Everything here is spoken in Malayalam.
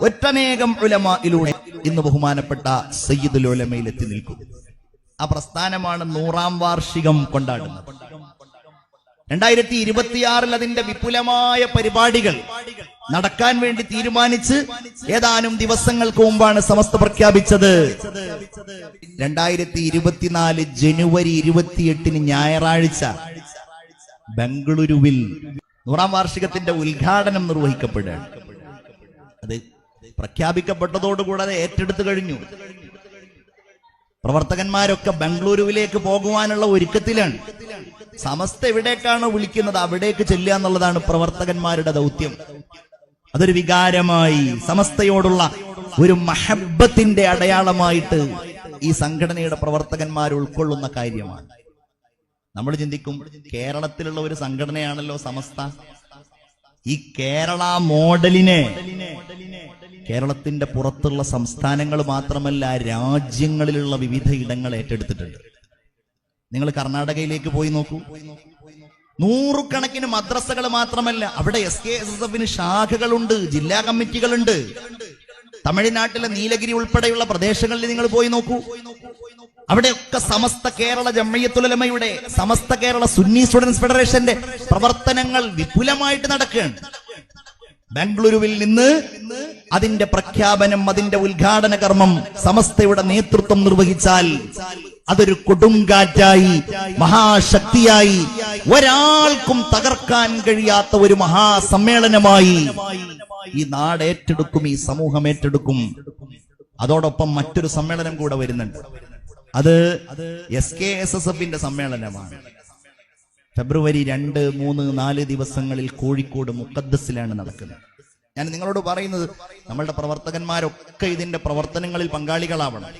ഒറ്റനേകം ഉലമയിലൂടെ ഇന്ന് ബഹുമാനപ്പെട്ട സയ്യിദുൽ ഉലമയിൽ എത്തി നിൽക്കും. ആ പ്രസ്ഥാനമാണ് നൂറാം വാർഷികം കൊണ്ടാടുന്നത്. രണ്ടായിരത്തി ഇരുപത്തിയാറിൽ അതിന്റെ വിപുലമായ പരിപാടികൾ നടക്കാൻ വേണ്ടി തീരുമാനിച്ച് ഏതാനും ദിവസങ്ങൾക്ക് മുമ്പാണ് സമസ്ത പ്രഖ്യാപിച്ചത്. രണ്ടായിരത്തി ഇരുപത്തിനാല് ജനുവരി ഇരുപത്തിയെട്ടിന് ഞായറാഴ്ച ബംഗളൂരുവിൽ നൂറാം വാർഷികത്തിന്റെ ഉദ്ഘാടനം നിർവഹിക്കപ്പെടുകയാണ്. അത് പ്രഖ്യാപിക്കപ്പെട്ടതോടുകൂടെ ഏറ്റെടുത്തു കഴിഞ്ഞു. പ്രവർത്തകന്മാരൊക്കെ ബംഗളൂരുവിലേക്ക് പോകുവാനുള്ള ഒരുക്കത്തിലാണ്. സമസ്ത എവിടേക്കാണ് വിളിക്കുന്നത് അവിടേക്ക് ചെല്ലുക എന്നുള്ളതാണ് പ്രവർത്തകന്മാരുടെ ദൗത്യം. അതൊരു വികാരമായി സമസ്തയോടുള്ള ഒരു മഹബത്തിന്റെ അടയാളമായിട്ട് ഈ സംഘടനയുടെ പ്രവർത്തകന്മാർ ഉൾക്കൊള്ളുന്ന കാര്യമാണ്. നമ്മൾ ചിന്തിക്കും കേരളത്തിലുള്ള ഒരു സംഘടനയാണല്ലോ സമസ്ത. ഈ കേരള മോഡലിനെ കേരളത്തിന്റെ പുറത്തുള്ള സംസ്ഥാനങ്ങൾ മാത്രമല്ല രാജ്യങ്ങളിലുള്ള വിവിധ ഇടങ്ങൾ ഏറ്റെടുത്തിട്ടുണ്ട്. നിങ്ങൾ കർണാടകയിലേക്ക് പോയി നോക്കൂ. നൂറുകണക്കിന് മദ്രസകൾ മാത്രമല്ല അവിടെ എസ് കെ എസ് എസ് എഫിന് ശാഖകളുണ്ട് ജില്ലാ കമ്മിറ്റികളുണ്ട്. തമിഴ്നാട്ടിലെ നീലഗിരി ഉൾപ്പെടെയുള്ള പ്രദേശങ്ങളിൽ നിങ്ങൾ പോയി നോക്കൂ. അവിടെയൊക്കെ സമസ്ത കേരള ജമ്മയ്യത്തുലമയുടെ സമസ്ത കേരള സുന്നി സ്റ്റുഡൻസ് ഫെഡറേഷന്റെ പ്രവർത്തനങ്ങൾ വിപുലമായിട്ട് നടക്കുകയാണ്. ബാംഗ്ലൂരുവിൽ നിന്ന് അതിന്റെ പ്രഖ്യാപനം അതിന്റെ ഉദ്ഘാടന കർമ്മം സമസ്തയുടെ നേതൃത്വം നിർവഹിച്ചാൽ അതൊരു കൊടുങ്കാറ്റായി മഹാശക്തിയായി ഒരാൾക്കും തകർക്കാൻ കഴിയാത്ത ഒരു മഹാസമ്മേളനമായി ഈ നാട് ഏറ്റെടുക്കും ഈ സമൂഹം ഏറ്റെടുക്കും. അതോടൊപ്പം മറ്റൊരു സമ്മേളനം കൂടെ വരുന്നുണ്ട്. അത് എസ് കെ എസ് എസ് എഫിന്റെ സമ്മേളനമാണ്. ഫെബ്രുവരി രണ്ട് മൂന്ന് നാല് ദിവസങ്ങളിൽ കോഴിക്കോട് മുക്കദ്ദസിലാണ് നടക്കുന്നത്. ഞാൻ നിങ്ങളോട് പറയുന്നത് നമ്മളുടെ പ്രവർത്തകന്മാരൊക്കെ ഇതിന്റെ പ്രവർത്തനങ്ങളിൽ പങ്കാളികളാവണം.